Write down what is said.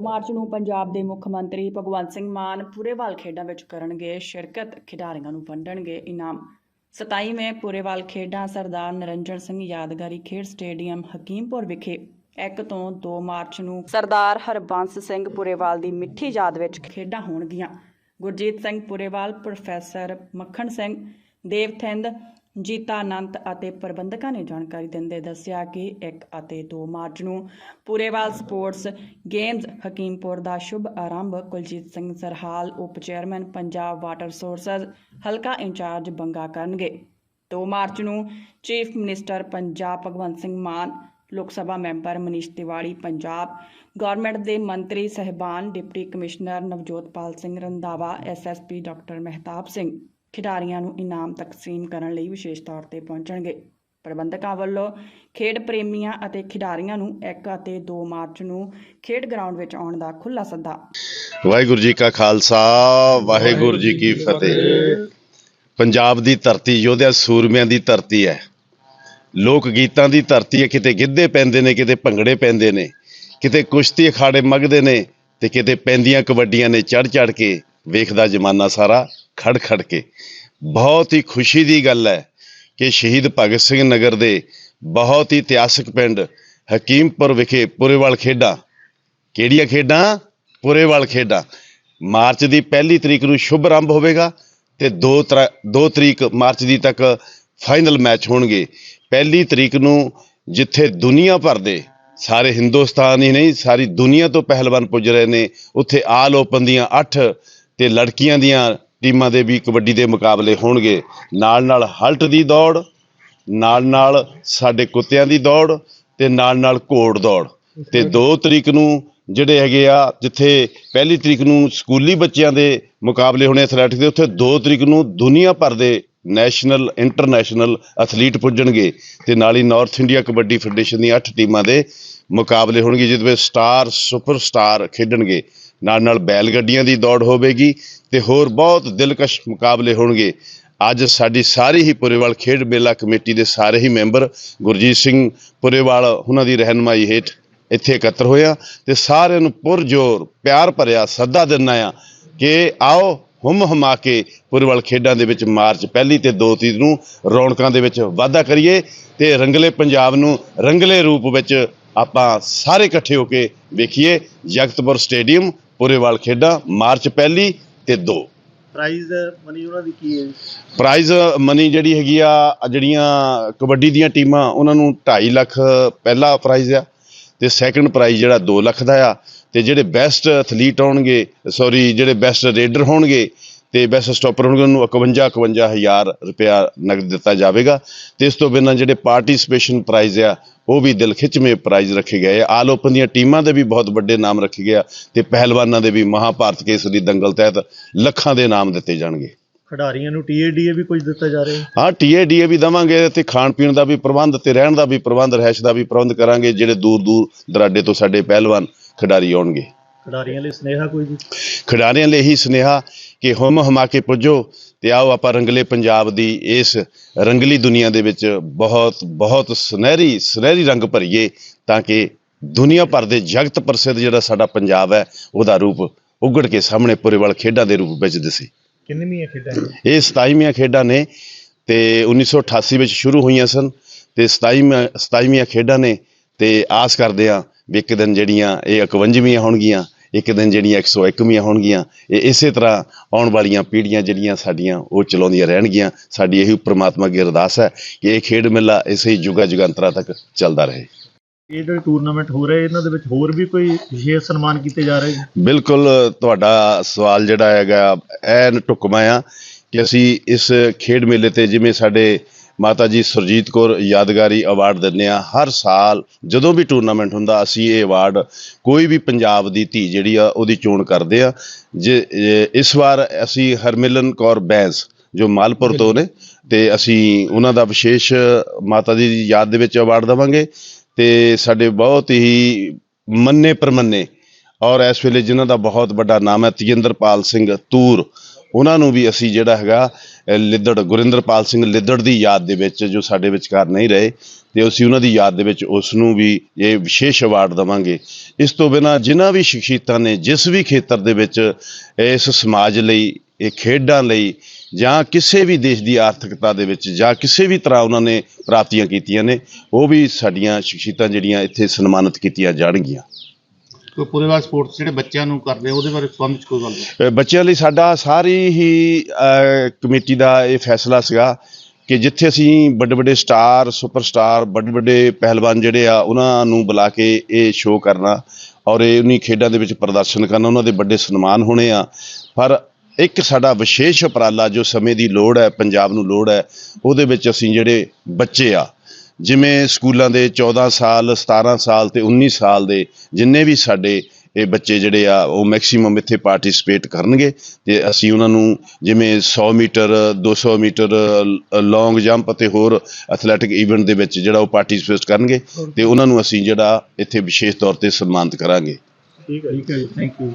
2 March ਨੂੰ ਪੰਜਾਬ ਦੇ ਮੁੱਖ ਮੰਤਰੀ ਭਗਵੰਤ ਸਿੰਘ ਮਾਨ ਪੂਰੇਵਾਲ ਖੇਡਾਂ ਵਿੱਚ ਕਰਨਗੇ ਸ਼ਿਰਕਤ, ਖਿਡਾਰੀਆਂ ਨੂੰ ਵੰਡਣਗੇ ਇਨਾਮ। 27ਵੇਂ ਪੂਰੇਵਾਲ ਖੇਡਾਂ, ਸਰਦਾਰ ਨਰਿੰਦਰ ਸਿੰਘ ਯਾਦਗਾਰੀ ਖੇਡ ਸਟੇਡੀਅਮ, ਹਕੀਮਪੁਰ ਵਿਖੇ 1 ਤੋਂ 2 ਮਾਰਚ ਨੂੰ ਸਰਦਾਰ ਹਰਬੰਸ ਸਿੰਘ ਪੂਰੇਵਾਲ ਦੀ ਮਿੱਠੀ ਯਾਦ ਵਿੱਚ ਖੇਡਾਂ ਹੋਣਗੀਆਂ। ਗੁਰਜੀਤ ਸਿੰਘ ਪੂਰੇਵਾਲ, ਪ੍ਰੋਫੈਸਰ ਮੱਖਣ ਸਿੰਘ, ਦੇਵਥਿੰਦ ਜੀਤਾ ਅਨੰਤ ਅਤੇ ਪ੍ਰਬੰਧਕਾਂ ਨੇ ਜਾਣਕਾਰੀ ਦਿੰਦੇ ਦੱਸਿਆ ਕਿ 1 ਅਤੇ 2 ਮਾਰਚ ਨੂੰ ਪੂਰੇਵਾਲ ਸਪੋਰਟਸ ਗੇਮਸ ਹਕੀਮਪੁਰ ਦਾ ਸ਼ੁਭ ਆਰੰਭ ਕੁਲਜੀਤ ਸਿੰਘ ਸਰਹਾਲ, ਉਪ ਚੇਅਰਮੈਨ ਪੰਜਾਬ ਵਾਟਰ ਸੋਰਸਜ਼, ਹਲਕਾ ਇੰਚਾਰਜ ਬੰਗਾ ਕਰਨਗੇ। 2 ਮਾਰਚ ਨੂੰ chief minister Punjab Bhagwant Singh Mann, Lok Sabha member Manish Tewari, Punjab government ਦੇ ਮੰਤਰੀ ਸਹਿਬਾਨ deputy commissioner Navjotpal Singh Randhawa SSP doctor Mehtab Singh. ਖਿਡਾਰੀਆਂ ਨੂੰ ਇਨਾਮ ਤਕਸੀਮ ਕਰਨ ਲਈ ਵਿਸ਼ੇਸ਼ ਤੌਰ ਤੇ ਪਹੁੰਚਣਗੇ। ਪ੍ਰਬੰਧਕਾਂ ਵੱਲੋਂ ਖੇਡ ਪ੍ਰੇਮੀਆਂ ਅਤੇ ਖਿਡਾਰੀਆਂ ਨੂੰ 1 ਅਤੇ 2 ਮਾਰਚ ਨੂੰ ਖੇਡ ਗਰਾਊਂਡ ਵਿੱਚ ਆਉਣ ਦਾ ਖੁੱਲ੍ਹਾ ਸੱਦਾ। ਵਾਹਿਗੁਰੂ ਜੀ ਕਾ ਖਾਲਸਾ, ਵਾਹਿਗੁਰੂ ਜੀ ਕੀ ਫਤਿਹ। ਪੰਜਾਬ ਦੀ ਧਰਤੀ ਯੋਧਿਆਂ, ਸੂਰਮਿਆਂ ਦੀ ਧਰਤੀ ਹੈ। ਲੋਕ ਗੀਤਾਂ ਦੀ ਧਰਤੀ ਹੈ। ਕਿਤੇ ਗਿੱਧੇ ਪੈਂਦੇ ਨੇ, ਕਿਤੇ ਭੰਗੜੇ ਪੈਂਦੇ ਨੇ, ਕਿਤੇ ਕੁਸ਼ਤੀ ਅਖਾੜੇ ਮਗਦੇ ਨੇ ਤੇ ਕਿਤੇ ਪੈਂਦੀਆਂ ਕਬੱਡੀਆਂ ਨੇ ਚੜ ਚੜ ਕੇ ਵੇਖਦਾ ਜ਼ਮਾਨਾ ਸਾਰਾ। ਖੜ ਖੜ ਕੇ। ਬਹੁਤ ਹੀ ਖੁਸ਼ੀ ਦੀ ਗੱਲ ਹੈ ਕਿ ਸ਼ਹੀਦ ਭਗਤ ਸਿੰਘ ਨਗਰ ਦੇ ਬਹੁਤ ਹੀ ਇਤਿਹਾਸਕ ਪਿੰਡ ਹਕੀਮਪੁਰ ਵਿਖੇ ਪੁਰੇਵਾਲ ਖੇਡਾਂ। ਕਿਹੜੀਆਂ ਖੇਡਾਂ? ਪੁਰੇਵਾਲ ਖੇਡਾਂ। ਮਾਰਚ ਦੀ ਪਹਿਲੀ ਤਰੀਕ ਨੂੰ ਸ਼ੁਭ ਆਰੰਭ ਹੋਵੇਗਾ ਤੇ 2 2 ਤਰੀਕ ਮਾਰਚ ਦੀ ਤੱਕ ਫਾਈਨਲ ਮੈਚ ਹੋਣਗੇ। ਪਹਿਲੀ ਤਰੀਕ ਨੂੰ ਜਿੱਥੇ ਦੁਨੀਆ ਭਰ ਦੇ ਸਾਰੇ ਹਿੰਦੁਸਤਾਨ ਹੀ ਨਹੀਂ, ਸਾਰੀ ਦੁਨੀਆ ਤੋਂ ਪਹਿਲਵਾਨ ਪੁੱਜ ਰਹੇ ਨੇ, ਉੱਥੇ ਆਲ ਓਪਨ ਦੀਆਂ 8 ਤੇ ਲੜਕੀਆਂ ਦੀਆਂ ਟੀਮਾਂ ਦੇ ਵੀ ਕਬੱਡੀ ਦੇ ਮੁਕਾਬਲੇ ਹੋਣਗੇ। ਨਾਲ ਨਾਲ ਹਲਟ ਦੀ ਦੌੜ ਨਾਲ ਨਾਲ ਸਾਡੇ ਕੁੱਤਿਆਂ ਦੀ ਦੌੜ ਤੇ ਨਾਲ ਨਾਲ ਘੋੜ ਦੌੜ। ਤੇ 2 ਤਰੀਕ ਨੂੰ ਜਿਹੜੇ ਹੈਗੇ ਆ, ਜਿੱਥੇ ਪਹਿਲੀ ਤਰੀਕ ਨੂੰ ਸਕੂਲੀ ਬੱਚਿਆਂ ਦੇ ਮੁਕਾਬਲੇ ਹੋਣੇ ਐਥਲੈਟਿਕ ਦੇ, ਉੱਥੇ 2 ਤਰੀਕ ਨੂੰ ਦੁਨੀਆ ਭਰ ਦੇ ਨੈਸ਼ਨਲ ਇੰਟਰਨੈਸ਼ਨਲ ਐਥਲੀਟ ਪੁੱਜਣਗੇ। ਤੇ ਨਾਲ ਹੀ ਨਾਰਥ ਇੰਡੀਆ ਕਬੱਡੀ ਫੈਡਰੇਸ਼ਨ ਦੀਆਂ 8 ਟੀਮਾਂ ਦੇ ਮੁਕਾਬਲੇ ਹੋਣਗੇ, ਜਿਹਦੇ ਵਿੱਚ ਸਟਾਰ ਸੁਪਰ ਸਟਾਰ ਖੇਡਣਗੇ। ਨਾਲ ਨਾਲ ਬੈਲ ਗੱਡੀਆਂ ਦੀ ਦੌੜ ਹੋਵੇਗੀ ਤੇ ਹੋਰ ਬਹੁਤ ਦਿਲਕਸ਼ ਮੁਕਾਬਲੇ ਹੋਣਗੇ। ਅੱਜ ਸਾਡੀ ਸਾਰੀ ਹੀ ਪੁਰੇਵਾਲ ਖੇਡ ਮੇਲਾ ਕਮੇਟੀ ਦੇ ਸਾਰੇ ਹੀ ਮੈਂਬਰ ਗੁਰਜੀਤ ਸਿੰਘ ਪੁਰੇਵਾਲ, ਉਹਨਾਂ ਦੀ ਰਹਿਨਮਾਈ ਹੇਠ ਇੱਥੇ ਇਕੱਤਰ ਹੋਇਆ ਤੇ ਸਾਰਿਆਂ ਨੂੰ ਪੁਰਜੋਰ ਪਿਆਰ ਭਰਿਆ, ਸੱਦਾ ਦਿੰਨਾ ਆ ਕਿ ਆਓ ਹੁਮ ਹਮਾ ਕੇ ਪੁਰੇਵਾਲ ਖੇਡਾਂ ਦੇ ਵਿੱਚ ਮਾਰਚ ਪਹਿਲੀ ਤੇ 2 ਤਰੀਕ ਨੂੰ ਰੌਣਕਾਂ ਦੇ ਵਿੱਚ ਵਾਧਾ ਕਰੀਏ ਤੇ ਰੰਗਲੇ ਪੰਜਾਬ ਨੂੰ ਰੰਗਲੇ ਰੂਪ ਵਿੱਚ ਆਪਾਂ ਸਾਰੇ ਇਕੱਠੇ ਹੋ ਕੇ ਵੇਖੀਏ ਜਗਤਪੁਰ ਸਟੇਡੀਅਮ ਪੁਰੇਵਾਲ ਖੇਡਾਂ ਮਾਰਚ ਪਹਿਲੀ ਤੇ 2 ਪ੍ਰਾਈਜ਼ ਮਨੀ ਉਹਨਾਂ ਦੀ ਕੀ ਹੈ? ਪ੍ਰਾਈਜ਼ ਮਨੀ ਜਿਹੜੀ ਹੈਗੀ ਆ ਜਿਹੜੀਆਂ ਕਬੱਡੀ ਦੀਆਂ ਟੀਮਾਂ ਉਹਨਾਂ ਨੂੰ 2.5 ਲੱਖ ਪਹਿਲਾ ਪ੍ਰਾਈਜ਼ ਆ ਤੇ ਸੈਕੰਡ ਪ੍ਰਾਈਜ਼ ਜਿਹੜਾ 2 ਲੱਖ ਦਾ ਆ ਤੇ ਜਿਹੜੇ ਬੈਸਟ ਐਥਲੀਟ ਹੋਣਗੇ ਸੌਰੀ ਜਿਹੜੇ ਬੈਸਟ ਰੇਡਰ ਹੋਣਗੇ ਤੇ ਬੈਸਟ ਸਟਾਪਰ ਹੋਣਗੇ ਉਹਨੂੰ 51 51000 ਰੁਪਇਆ ਨਗਦ ਦਿੱਤਾ ਜਾਵੇਗਾ। ਤੇ ਇਸ ਤੋਂ ਬਿਨਾਂ ਜਿਹੜੇ ਪਾਰਟਿਸਿਪੇਸ਼ਨ ਪ੍ਰਾਈਜ਼ ਆ ਉਹ ਵੀ ਦਿਲ ਖਿੱਚਵੇਂ ਪ੍ਰਾਈਜ਼ ਰੱਖੇ ਗਏ ਆਲ ਓਪਨ ਦੀਆਂ ਟੀਮਾਂ ਦੇ ਵੀ ਬਹੁਤ ਵੱਡੇ ਨਾਮ ਰੱਖੇ ਗਏ ਆ ਤੇ ਪਹਿਲਵਾਨਾਂ ਦੇ ਵੀ ਮਹਾਭਾਰਤ ਕੇਸਰੀ ਦੰਗਲ ਤਹਿਤ ਲੱਖਾਂ ਦੇ ਨਾਮ ਦਿੱਤੇ ਜਾਣਗੇ। ਖਿਡਾਰੀਆਂ ਨੂੰ ਟੀਏਡੀਏ ਵੀ ਕੁਝ ਦਿੱਤਾ ਜਾ ਰਿਹਾ ਹੈ? ਹਾਂ ਟੀਏਡੀਏ ਵੀ ਦਵਾਂਗੇ ਤੇ ਖਾਣ ਪੀਣ ਦਾ ਵੀ ਪ੍ਰਬੰਧ ਤੇ ਰਹਿਣ ਦਾ ਵੀ ਪ੍ਰਬੰਧ ਰਹਿਸ਼ ਦਾ ਵੀ ਪ੍ਰਬੰਧ ਕਰਾਂਗੇ ਜਿਹੜੇ ਦੂਰ ਦੂਰ ਦਰਾਡੇ ਤੋਂ ਸਾਡੇ ਪਹਿਲਵਾਨ ਖਿਡਾਰੀ ਆਉਣਗੇ। ਖਿਡਾਰੀਆਂ ਲਈ ਸਨੇਹਾ ਕੋਈ ਜੀ ਖਿਡਾਰੀਆਂ ਲਈ ਇਹੀ ਸੁਨੇਹਾ ਕਿ ਹੁਮ ਹਮਾ ਕੇ ਪੁੱਜੋ ਤੇ ਆਓ ਆਪਾਂ ਰੰਗਲੇ ਪੰਜਾਬ ਦੀ ਇਸ ਰੰਗਲੀ ਦੁਨੀਆ ਦੇ ਵਿੱਚ ਬਹੁਤ ਬਹੁਤ ਸੁਨਹਿਰੀ ਸੁਨਹਿਰੀ ਰੰਗ ਭਰੀਏ ਤਾਂ ਕਿ ਦੁਨੀਆ ਭਰ ਦੇ ਜਗਤ ਪ੍ਰਸਿੱਧ ਜਿਹੜਾ ਸਾਡਾ ਪੰਜਾਬ ਹੈ ਉਹਦਾ ਰੂਪ ਉਗੜ ਕੇ ਸਾਹਮਣੇ ਪੁਰੇਵਾਲ ਖੇਡਾਂ ਦੇ ਰੂਪ ਵਿੱਚ ਦਿਸੇ। ਕਿੰਨੀਆਂ ਖੇਡਾਂ ਹੈ ਇਹ 27ਵੀਆਂ ਖੇਡਾਂ ਨੇ ਤੇ 1988 ਵਿੱਚ ਸ਼ੁਰੂ ਹੋਈਆਂ ਸਨ ਤੇ 27ਵੀਆਂ 27ਵੀਆਂ ਖੇਡਾਂ ਨੇ ਤੇ ਆਸ ਕਰਦੇ ਆ ਵੀ ਇੱਕ ਦਿਨ ਜਿਹੜੀਆਂ ਇਹ 51ਵੀਆਂ ਹੋਣਗੀਆਂ ਇੱਕ ਦਿਨ ਜਿਹੜੀਆਂ 101ਵੀਆਂ ਹੋਣਗੀਆਂ ਇਹ ਇਸੇ ਤਰ੍ਹਾਂ ਆਉਣ ਵਾਲੀਆਂ ਪੀੜ੍ਹੀਆਂ ਜਿਹੜੀਆਂ ਸਾਡੀਆਂ ਉਹ ਚਲਾਉਂਦੀਆਂ ਰਹਿਣਗੀਆਂ। ਸਾਡੀ ਇਹੀ ਪ੍ਰਮਾਤਮਾ ਅੱਗੇ ਅਰਦਾਸ ਹੈ ਕਿ ਇਹ ਖੇਡ ਮੇਲਾ ਇਸੇ ਹੀ ਜੁਗਾ ਜੁਗੰਤਰਾ ਤੱਕ ਚੱਲਦਾ ਰਹੇ। ਇਹ ਜਿਹੜੇ ਟੂਰਨਾਮੈਂਟ ਹੋ ਰਹੇ ਇਹਨਾਂ ਦੇ ਵਿੱਚ ਹੋਰ ਵੀ ਕੋਈ ਵਿਸ਼ੇਸ਼ ਸਨਮਾਨ ਕੀਤੇ ਜਾ ਰਹੇ? ਬਿਲਕੁਲ ਤੁਹਾਡਾ ਸਵਾਲ ਜਿਹੜਾ ਹੈਗਾ ਐਨ ਆ ਕਿ ਅਸੀਂ ਇਸ ਖੇਡ ਮੇਲੇ ਤੇ ਜਿਵੇਂ ਸਾਡੇ ਮਾਤਾ ਜੀ ਸੁਰਜੀਤ ਕੌਰ ਯਾਦਗਾਰੀ ਅਵਾਰਡ ਦਿੰਦੇ ਆ ਹਰ ਸਾਲ ਜਦੋਂ ਵੀ ਟੂਰਨਾਮੈਂਟ ਹੁੰਦਾ, ਅਸੀਂ ਇਹ ਅਵਾਰਡ ਕੋਈ ਵੀ ਪੰਜਾਬ ਦੀ ਧੀ ਜਿਹੜੀ ਆ, ਉਹਦੀ ਚੋਣ ਕਰਦੇ ਆ ਜੇ ਇਸ ਵਾਰ ਅਸੀਂ ਹਰਮਿਲਨ ਕੌਰ ਬੈਂਸ, ਜੋ ਮਾਲਪੁਰ ਤੋਂ ਨੇ, ਤੇ ਅਸੀਂ ਉਹਨਾਂ ਦਾ ਵਿਸ਼ੇਸ਼ ਮਾਤਾ ਜੀ ਦੀ ਯਾਦ ਦੇ ਵਿੱਚ ਅਵਾਰਡ ਦੇਵਾਂਗੇ। ਤੇ ਸਾਡੇ ਬਹੁਤ ਹੀ ਮੰਨੇ ਪਰਮੰਨੇ ਔਰ ਇਸ ਵੇਲੇ ਜਿਨ੍ਹਾਂ ਦਾ ਬਹੁਤ ਵੱਡਾ ਨਾਮ ਹੈ, ਤੇਜਿੰਦਰਪਾਲ ਸਿੰਘ ਤੂਰ। ਉਹਨਾਂ ਨੂੰ ਵੀ ਅਸੀਂ ਜਿਹੜਾ ਹੈਗਾ ਲਿੱਦੜ, ਗੁਰਿੰਦਰਪਾਲ ਸਿੰਘ ਲਿੱਦੜ ਦੀ ਯਾਦ ਦੇ ਵਿੱਚ ਜੋ ਸਾਡੇ ਵਿਚਕਾਰ ਨਹੀਂ ਰਹੇ, ਤੇ ਅਸੀਂ ਉਹਨਾਂ ਦੀ ਯਾਦ ਦੇ ਵਿੱਚ ਉਸ ਨੂੰ ਵੀ ਇਹ ਵਿਸ਼ੇਸ਼ ਅਵਾਰਡ ਦਵਾਂਗੇ। ਇਸ ਤੋਂ ਬਿਨਾਂ ਜਿਨ੍ਹਾਂ ਵੀ ਸ਼ਖਸੀਅਤਾਂ ਨੇ ਜਿਸ ਵੀ ਖੇਤਰ ਦੇ ਵਿੱਚ ਇਸ ਸਮਾਜ ਲਈ, ਇਹ ਖੇਡਾਂ ਲਈ ਜਾਂ ਕਿਸੇ ਵੀ ਦੇਸ਼ ਦੀ ਆਰਥਿਕਤਾ ਦੇ ਵਿੱਚ ਜਾਂ ਕਿਸੇ ਵੀ ਤਰ੍ਹਾਂ ਉਹਨਾਂ ਨੇ ਪ੍ਰਾਪਤੀਆਂ ਕੀਤੀਆਂ ਨੇ, ਉਹ ਵੀ ਸਾਡੀਆਂ ਸ਼ਖਸੀਅਤਾਂ ਜਿਹੜੀਆਂ ਇੱਥੇ ਸਨਮਾਨਿਤ ਕੀਤੀਆਂ ਜਾਣਗੀਆਂ। ਕੋਈ ਪੂਰੇਵਾਲ ਸਪੋਰਟਸ ਜਿਹੜੇ ਬੱਚਿਆਂ ਨੂੰ ਕਰਦੇ ਆ, ਉਹਦੇ ਬਾਰੇ ਸੰਬੰਧ ਚ ਕੋਈ ਗੱਲ ਅ, ਬੱਚਿਆਂ ਲਈ ਸਾਡਾ ਸਾਰੀ ਹੀ ਅ, ਕਮੇਟੀ ਦਾ ਇਹ ਫੈਸਲਾ ਸੀਗਾ ਕਿ ਜਿੱਥੇ ਅਸੀਂ ਵੱਡੇ ਵੱਡੇ ਸਟਾਰ ਸੁਪਰਸਟਾਰ ਵੱਡੇ ਵੱਡੇ ਪਹਿਲਵਾਨ ਜਿਹੜੇ ਆ ਉਹਨਾਂ ਨੂੰ ਬੁਲਾ ਕੇ ਇਹ ਸ਼ੋਅ ਕਰਨਾ ਔਰ ਇਹ ਉਨੀ ਖੇਡਾਂ ਦੇ ਵਿੱਚ ਪ੍ਰਦਰਸ਼ਨ ਕਰਨਾ ਉਹਨਾਂ ਦੇ ਵੱਡੇ ਸਨਮਾਨ ਹੋਣੇ ਆ। ਪਰ ਇੱਕ ਸਾਡਾ ਵਿਸ਼ੇਸ਼ ਉਪਰਾਲਾ ਜੋ ਸਮੇਂ ਦੀ ਲੋੜ ਹੈ ਪੰਜਾਬ ਨੂੰ ਲੋੜ ਹੈ ਉਹਦੇ ਵਿੱਚ ਅਸੀਂ ਜਿਹੜੇ ਬੱਚੇ ਆ ਜਿਵੇਂ ਸਕੂਲਾਂ ਦੇ 14 ਸਾਲ 17 ਸਾਲ ਤੇ 19 ਸਾਲ ਦੇ ਜਿੰਨੇ ਵੀ ਸਾਡੇ ਇਹ ਬੱਚੇ ਜਿਹੜੇ ਆ ਉਹ ਮੈਕਸਿਮਮ ਇੱਥੇ ਪਾਰਟਿਸਿਪੇਟ ਕਰਨਗੇ ਤੇ ਅਸੀਂ ਉਹਨਾਂ ਨੂੰ ਜਿਵੇਂ 100 ਮੀਟਰ 200 ਮੀਟਰ ਲੌਂਗ ਜੰਪ ਅਤੇ ਹੋਰ ਐਥਲੈਟਿਕ ਇਵੈਂਟ ਦੇ ਵਿੱਚ ਜਿਹੜਾ ਉਹ ਪਾਰਟਿਸਿਪੇਟ ਕਰਨਗੇ ਤੇ ਉਹਨਾਂ ਨੂੰ ਅਸੀਂ ਜਿਹੜਾ ਇੱਥੇ ਵਿਸ਼ੇਸ਼ ਤੌਰ ਤੇ ਸਨਮਾਨਿਤ ਕਰਾਂਗੇ। ਠੀਕ ਹੈ ਥੈਂਕ ਯੂ